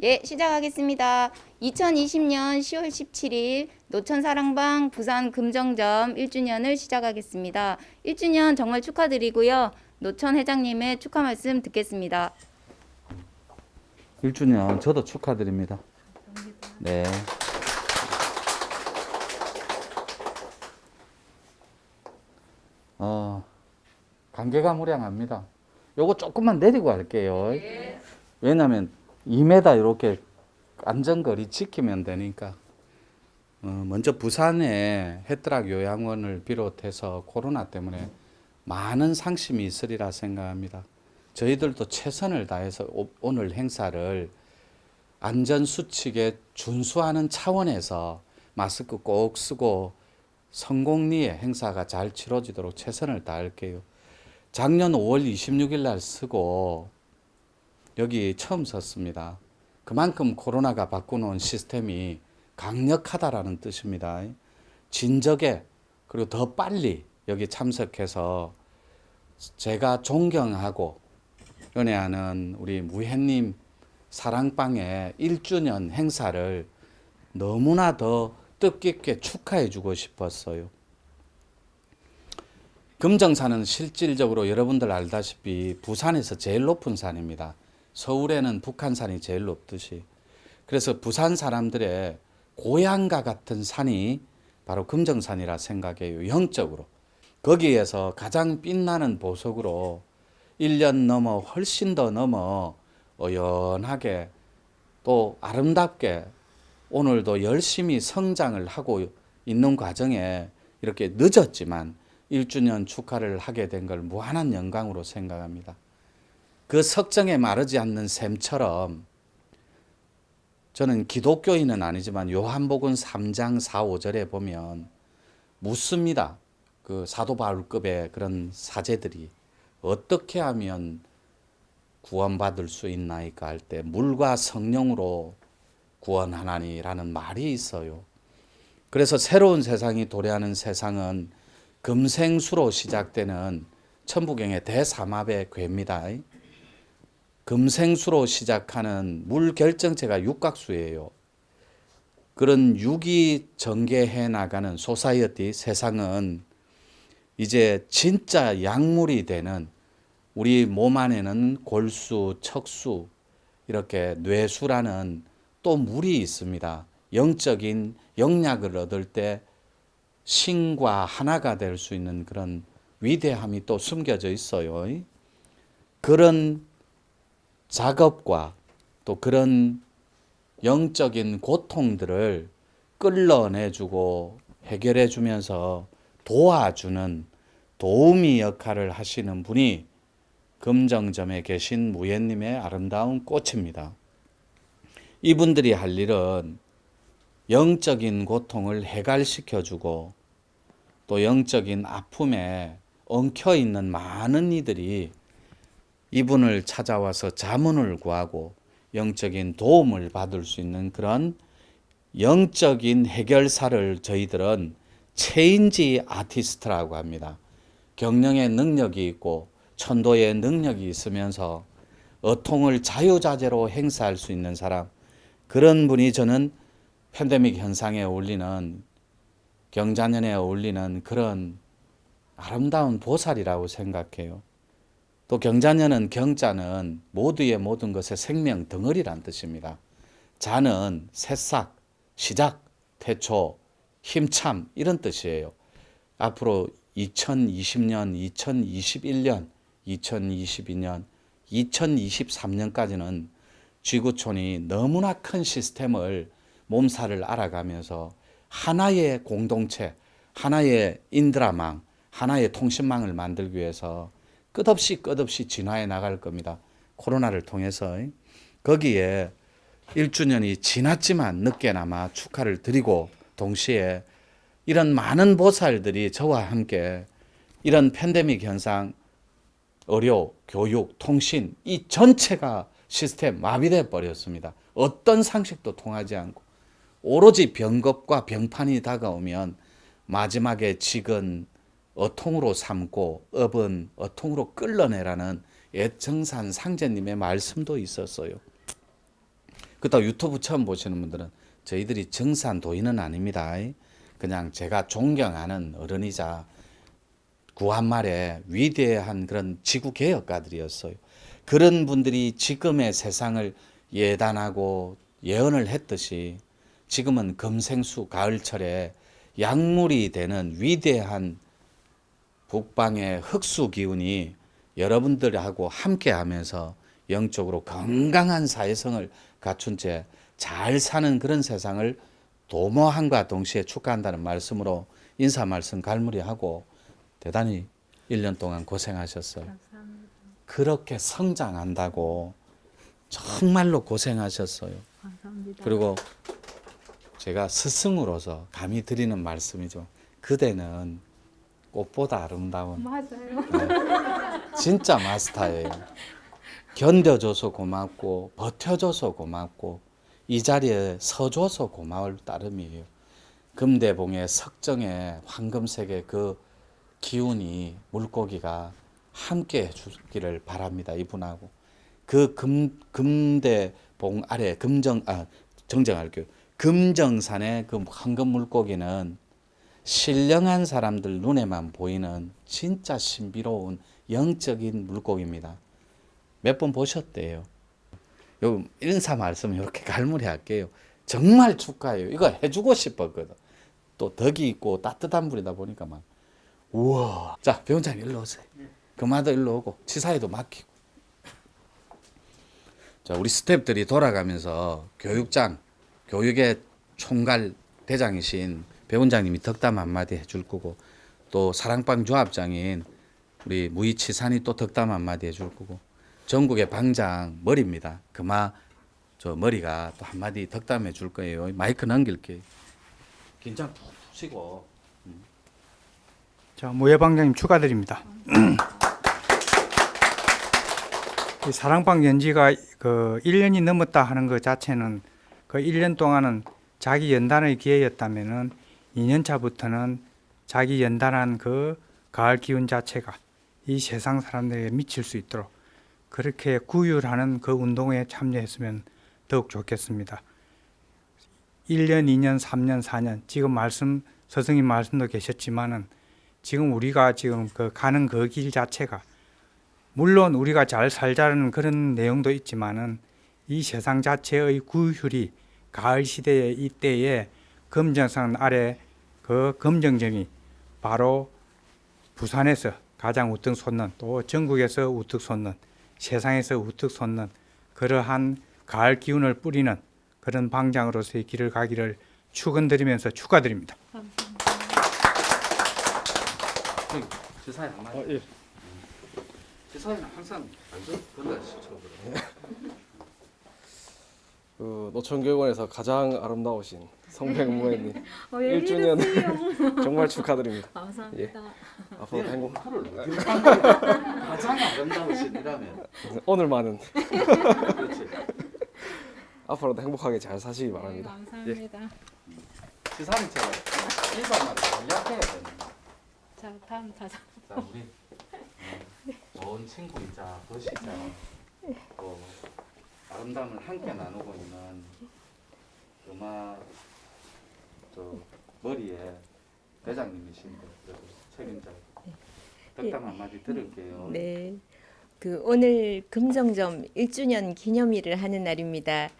예, 시작하겠습니다. 2020년 10월 17일 노천사랑방 부산 금정점 1주년을 시작하겠습니다. 1주년 정말 축하드리고요. 노천 회장님의 축하 말씀 듣겠습니다. 1주년 저도 축하드립니다. 네. 어, 관계가 무량합니다. 요거 조금만 내리고 할게요. 왜냐면 2m 이렇게 안전거리 지키면 되니까. 어, 먼저 부산에 해드락 요양원을 비롯해서 코로나 때문에 많은 상심이 있으리라 생각합니다. 저희들도 최선을 다해서 오- 오늘 행사를 안전 수칙에 준수하는 차원에서 마스크 꼭 쓰고 성공리에 행사가 잘 치러지도록 최선을 다할게요. 작년 5월 26일 날 쓰고 여기 처음 섰습니다. 그만큼 코로나가 바꾸놓은 시스템이 강력하다라는 뜻입니다. 진적에 그리고 더 빨리 여기 참석해서 제가 존경하고 연애하는 우리 무혜님 사랑방의 1주년 행사를 너무나 더 뜻깊게 축하해 주고 싶었어요. 금정산은 실질적으로 여러분들 알다시피 부산에서 제일 높은 산입니다. 서울에는 북한산이 제일 높듯이. 그래서 부산 사람들의 고향과 같은 산이 바로 금정산이라 생각해요. 영적으로. 거기에서 가장 빛나는 보석으로 1년 넘어 훨씬 더 넘어 어연하게 또 아름답게 오늘도 열심히 성장을 하고 있는 과정에 이렇게 늦었지만 1주년 축하를 하게 된 걸 무한한 영광으로 생각합니다. 그 석정에 마르지 않는 샘처럼 저는 기독교인은 아니지만 요한복음 3장 4, 5절에 보면 묻습니다. 그 사도 바울급의 그런 사제들이 어떻게 하면 구원받을 수 있나이까 할 때 물과 성령으로 구원하나니라는 말이 있어요. 그래서 새로운 세상이 도래하는 세상은 금생수로 시작되는 천부경의 대삼합의 괴입니다. 금생수로 시작하는 물 결정체가 육각수예요. 그런 육이 전개해 나가는 소사이어티 세상은 이제 진짜 약물이 되는 우리 몸 안에는 골수, 척수, 이렇게 뇌수라는 또 물이 있습니다. 영적인 영약을 얻을 때 신과 하나가 될 수 있는 그런 위대함이 또 숨겨져 있어요. 그런 작업과 또 그런 영적인 고통들을 끌어내주고 해결해주면서 도와주는 도우미 역할을 하시는 분이 금정점에 계신 무예님의 아름다운 꽃입니다. 이분들이 할 일은 영적인 고통을 해갈시켜주고 또 영적인 아픔에 엉켜 있는 많은 이들이 이분을 찾아와서 자문을 구하고 영적인 도움을 받을 수 있는 그런 영적인 해결사를 저희들은 체인지 아티스트라고 합니다. 경영의 능력이 있고 천도의 능력이 있으면서 어통을 자유자재로 행사할 수 있는 사람 그런 분이 저는 팬데믹 현상에 어울리는 경자년에 어울리는 그런 아름다운 보살이라고 생각해요. 또 경자년은 경자는 모두의 모든 것의 생명 덩어리란 뜻입니다. 자는 새싹, 시작, 태초, 힘참 이런 뜻이에요. 앞으로 2020년, 2021년, 2022년, 2023년까지는 지구촌이 너무나 큰 시스템을 몸살을 알아가면서 하나의 공동체, 하나의 인드라망, 하나의 통신망을 만들기 위해서 끝없이 끝없이 진화해 나갈 겁니다. 코로나를 통해서 거기에 1주년이 지났지만 늦게나마 축하를 드리고 동시에 이런 많은 보살들이 저와 함께 이런 팬데믹 현상, 의료, 교육, 통신 이 전체가 시스템 마비돼 버렸습니다. 어떤 상식도 통하지 않고 오로지 병겁과 병판이 다가오면 마지막에 직은 어통으로 삼고 업은 어통으로 끌어내라는 애청산 상제님의 말씀도 있었어요. 그렇다고 유튜브 처음 보시는 분들은 저희들이 정산 도인은 아닙니다. 그냥 제가 존경하는 어른이자 구한말의 위대한 그런 지구 개혁가들이었어요. 그런 분들이 지금의 세상을 예단하고 예언을 했듯이 지금은 금생수 가을철에 약물이 되는 위대한 북방의 흑수 기운이 여러분들하고 함께 하면서 영적으로 건강한 사회성을 갖춘 채 잘 사는 그런 세상을 도모함과 동시에 축하한다는 말씀으로 인사 말씀 갈무리하고 대단히 1년 동안 고생하셨어요. 그렇게 성장한다고 정말로 고생하셨어요. 감사합니다. 그리고 제가 스승으로서 감히 드리는 말씀이죠. 그대는 꽃보다 아름다운 맞아요. 진짜 마스터예요. 견뎌줘서 고맙고 버텨줘서 고맙고 이 자리에 서줘서 고마울 따름이에요. 금대봉의 석정의 황금색의 그 기운이 물고기가 함께 해주기를 바랍니다. 이분하고 그 금 금대봉 아래 금정 아 정정할게요. 금정산의 그 황금 물고기는 신령한 사람들 눈에만 보이는 진짜 신비로운 영적인 물고기입니다. 몇 번 보셨대요. 요 인사 말씀 이렇게 갈무리 할게요. 정말 축하해요. 이거 해주고 싶었거든. 또 덕이 있고 따뜻한 분이다 보니까 막 우와. 자 배원장님 일로 오세요. 그마도 일로 오고 치사에도 맡기고. 자 우리 스탭들이 돌아가면서 교육장 교육의 총괄 대장이신 배원장님이 덕담 한마디 해줄 거고 또 사랑방 조합장인 우리 무이치산이 또 덕담 한마디 해줄 거고 전국의 방장 머리입니다. 그마 저 머리가 또 한마디 덕담해 줄 거예요. 마이크 넘길게. 긴장 푹 푸시고. 자, 무예방장님 축하드립니다. 이 사랑방 연지가 그 1년이 넘었다 하는 것 자체는 그 1년 동안은 자기 연단의 기회였다면은 2년 차부터는 자기 연단한 그 가을 기운 자체가 이 세상 사람들에게 미칠 수 있도록 그렇게 구휼하는 그 운동에 참여했으면 더욱 좋겠습니다. 1년, 2년, 3년, 4년 지금 말씀 서승님 말씀도 계셨지만은 지금 우리가 지금 그 가는 그 길 자체가 물론 우리가 잘 살자는 그런 내용도 있지만은 이 세상 자체의 구휼이 가을 시대의 이때에 금정산 아래 그 검정점이 바로 부산에서 가장 우뚝 솟는 또 전국에서 우뚝 솟는 세상에서 우뚝 솟는 그러한 가을 기운을 뿌리는 그런 방장으로서의 길을 가기를 축원드리면서 축하드립니다. 지사에 한마디. 어, 예. 지사에는 항상 완전 그거 시켜버려. 그 노천교육원에서 가장 아름다우신 어, 왜 1주년 이러세요? 정말 축하드립니다. 감사합니다. 앞으로 행복 거야? 가장 아름다우신 이라면. 오늘만은 그렇지. 앞으로도 행복하게 잘 사시기 바랍니다. 감사합니다. 지사님처럼 일반만 전략해야 되는 자, 다음 타자. 자 우리 어, 좋은 친구이자 도시자 또 아름다움을 함께 나누고 있는 음악 저 머리에 대장님이신 분 책임자 덕담 한마디 들을게요. 네. 그 오늘 금정점 1주년 기념일을 하는 날입니다.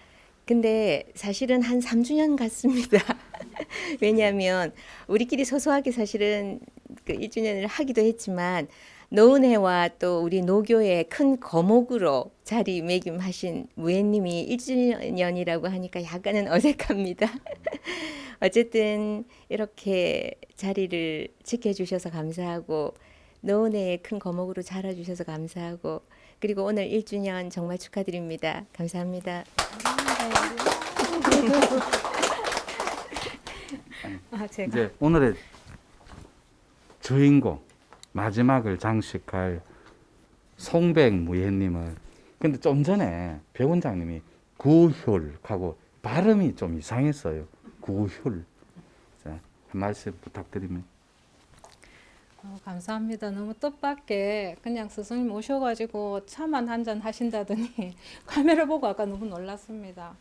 근데 사실은 한 3주년 같습니다. 왜냐하면 우리끼리 소소하게 사실은 그 1주년을 하기도 했지만 노은혜와 또 우리 노교의 큰 거목으로 자리매김하신 무예님이 1주년이라고 하니까 약간은 어색합니다. 어쨌든 이렇게 자리를 지켜주셔서 감사하고 노은혜의 큰 거목으로 자라주셔서 감사하고 그리고 오늘 1주년 정말 축하드립니다. 감사합니다. 아, 제가 이제 오늘의 주인공 마지막을 장식할 송백 무예님을 근데 좀 전에 배 원장님이 구휼하고 발음이 좀 이상했어요. 구휼. 자, 한 말씀 부탁드리면. 어, 감사합니다. 너무 뜻밖의 그냥 스승님 오셔가지고 차만 한 잔 하신다더니 카메라 보고 아까 너무 놀랐습니다.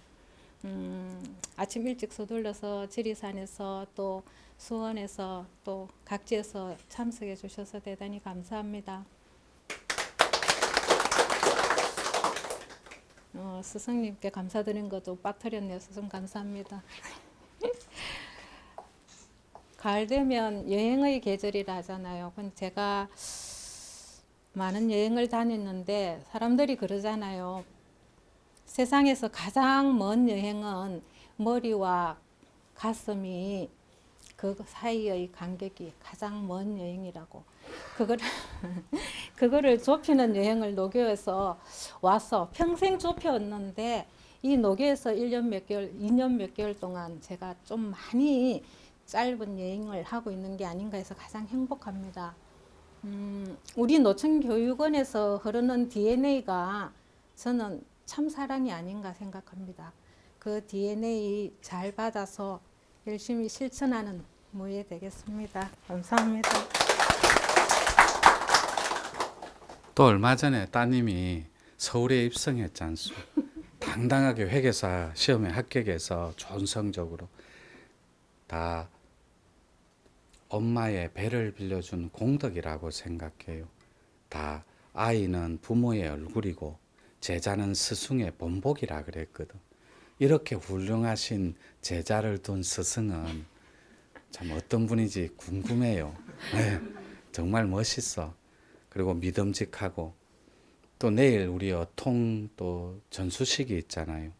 음, 아침 일찍 서둘러서 지리산에서 또 수원에서 또 각지에서 참석해 주셔서 대단히 감사합니다. 어, 스승님께 감사드린 것도 빠뜨렸네요. 스승 감사합니다. 가을 되면 여행의 계절이라 하잖아요. 근데 제가 많은 여행을 다녔는데 사람들이 그러잖아요. 세상에서 가장 먼 여행은 머리와 가슴이 그 사이의 간격이 가장 먼 여행이라고. 그걸 그거를 좁히는 여행을 노교에서 와서 평생 좁혔는데 이 노교에서 1년 몇 개월, 2년 몇 개월 동안 제가 좀 많이 짧은 여행을 하고 있는 게 아닌가 해서 가장 행복합니다. 음, 우리 노천 교육원에서 흐르는 DNA가 저는 참 사랑이 아닌가 생각합니다. 그 DNA 잘 받아서 열심히 실천하는 무예 되겠습니다. 감사합니다. 또 얼마 전에 따님이 서울에 입성했지 않소. 당당하게 회계사 시험에 합격해서 좋은 성적으로 다 엄마의 배를 빌려준 공덕이라고 생각해요. 다 아이는 부모의 얼굴이고 제자는 스승의 본복이라 그랬거든. 이렇게 훌륭하신 제자를 둔 스승은 참 어떤 분인지 궁금해요. 네, 정말 멋있어. 그리고 믿음직하고 또 내일 우리 어통 또 전수식이 있잖아요.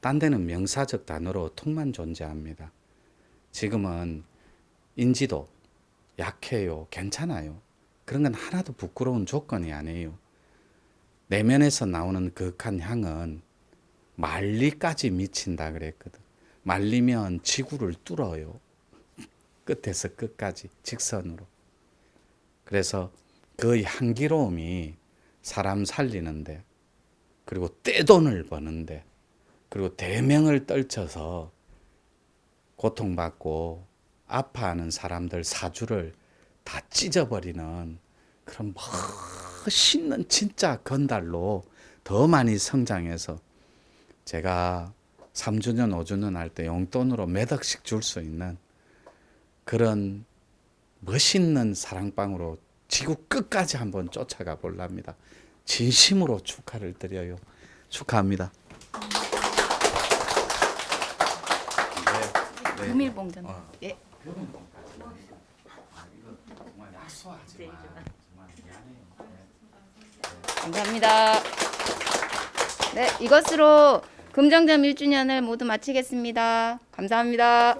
딴 데는 명사적 단어로 어통만 존재합니다. 지금은 인지도 약해요. 괜찮아요. 그런 건 하나도 부끄러운 조건이 아니에요. 내면에서 나오는 극한 향은 말리까지 미친다 그랬거든. 말리면 지구를 뚫어요. 끝에서 끝까지 직선으로. 그래서 그 향기로움이 사람 살리는데 그리고 떼돈을 버는데 그리고 대명을 떨쳐서 고통받고 아파하는 사람들 사주를 다 찢어버리는 그런 멋있는 진짜 건달로 더 많이 성장해서 제가 3주년, 5주년 할 때 용돈으로 몇 억씩 줄 수 있는 그런 멋있는 사랑방으로 지구 끝까지 한번 쫓아가 볼랍니다. 진심으로 축하를 드려요. 축하합니다. 금일봉전. 예. 감사합니다. 네, 이것으로 금정점 1주년을 모두 마치겠습니다. 감사합니다.